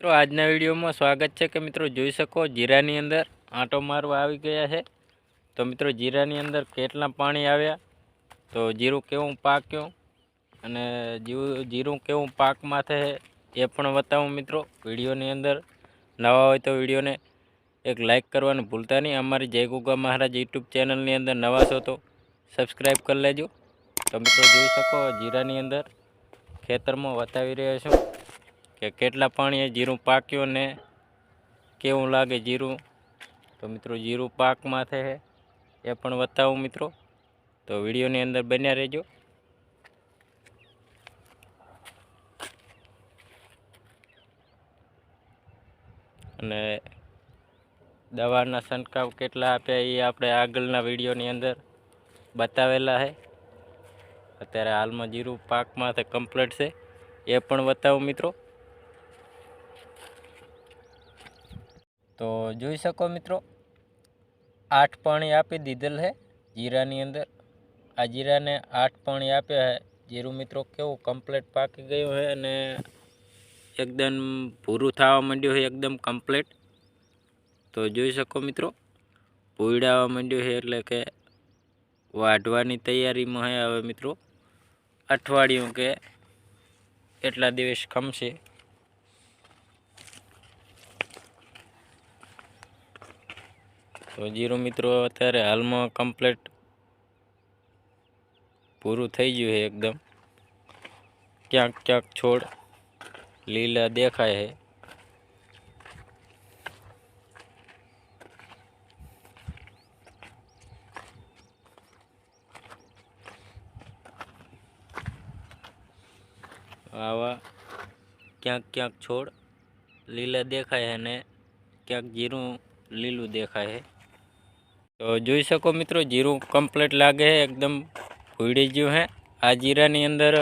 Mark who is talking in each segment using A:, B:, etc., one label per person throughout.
A: મિત્રો, આજના વિડીયોમાં સ્વાગત છે કે મિત્રો જોઈ શકો જીરાની અંદર આંટો મારવા આવી ગયા છે. તો મિત્રો, જીરાની અંદર કેટલા પાણી આવ્યા? તો જીરું કેવું પાક્યું? અને જીરું કેવું પાકમાં છે એ પણ બતાવું મિત્રો. વિડીયોની અંદર નવા હોય તો વિડીયોને એક લાઇક કરવાનું ભૂલતા નહીં. અમારી જય ગુગા મહારાજ યુટ્યુબ ચેનલની અંદર નવા છો તો સબસ્ક્રાઈબ કરી લેજો. તો મિત્રો, જોઈ શકો જીરાની અંદર ખેતરમાં બતાવી રહ્યો છું. કે કેટલા પાણીએ જીરું પાક્યું ને કેવું લાગે જીરું? તો મિત્રો જીરું પાકમાં છે એ પણ બતાવું મિત્રો. તો વિડીયોની અંદર બન્યા રહેજો. અને દવાના છંટકાવ કેટલા આપ્યા એ આપણે આગળના વિડીયોની અંદર બતાવેલા છે અત્યારે હાલમાં જીરું પાકમાં તે કમ્પ્લીટ છે. એ પણ બતાવું મિત્રો. તો જોઈ શકો મિત્રો, આઠ પાણી આપી દીધેલ છે જીરાની અંદર. આ જીરાને આઠ પાણી આપ્યા છે જીરું મિત્રો કેવું કમ્પ્લેટ પાકી ગયું છે અને એકદમ ભૂરું થવા માંડ્યું છે એકદમ કમ્પ્લેટ તો જોઈ શકો મિત્રો ભૂડાવા માંડ્યું છે એટલે કે વાઢવાની તૈયારીમાં છે હવે મિત્રો. અઠવાડિયું કે એટલા દિવસ ખમશે. તો જીરું મિત્રો, અત્યારે હાલમાં કમ્પ્લીટ પૂરું થઈ ગયું છે એકદમ. ક્યાંક ક્યાંક છોડ લીલા દેખાય છે. આવા ક્યાંક ક્યાંક છોડ લીલા દેખાય છે અને ક્યાંક જીરું લીલું દેખાય છે. તો જોઈ શકો મિત્રો, જીરું કમ્પ્લીટ લાગે છે, એકદમ ભૂડી ગયું છે. આ જીરાની અંદર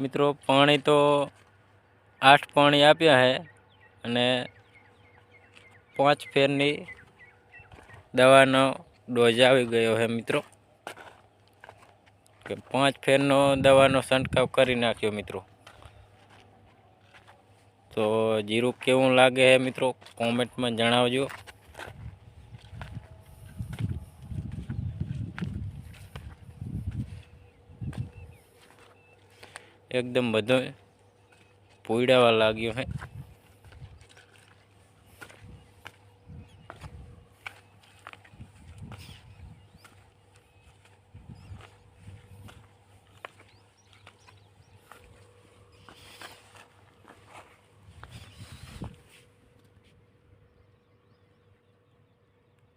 A: મિત્રો પાણી તો આઠ પાણી આપ્યા છે અને પાંચ ફેરની દવાનો ડોઝ આવી ગયો છે મિત્રો. કે પાંચ ફેરનો દવાનો છંટકાવ કરી નાખ્યો મિત્રો. તો જીરું કેવું લાગે છે મિત્રો? કોમેન્ટમાં જણાવજો. એકદમ બધો પૂડાવા લાગ્યો હે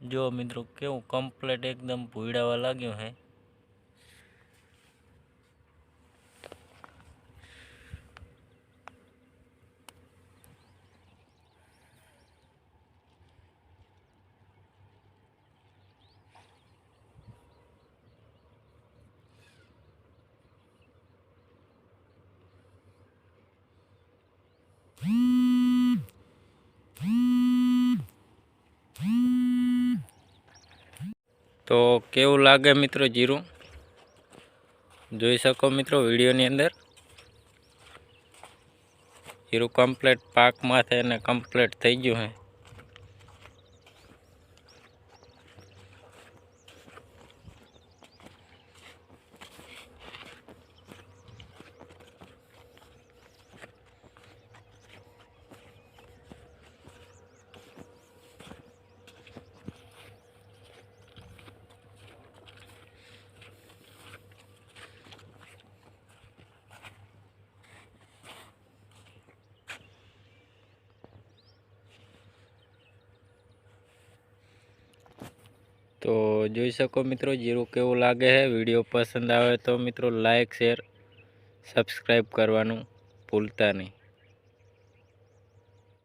A: જો મિત્રો કેવું કમ્પ્લેટ એકદમ ભૂડાવા લાગ્યું હે તો કેવું લાગે મિત્રો જીરું? જોઈ શકો મિત્રો વિડીયોની અંદર. જીરું કમ્પ્લેટ પાકમાં થઈને કમ્પ્લેટ થઈ ગયું હે તો જોઈ શકો મિત્રો જીરું કેવું લાગે છે, વીડિયો પસંદ આવે તો મિત્રો લાઇક શેર સબસ્ક્રાઈબ કરવાનું ભૂલતા નહીં.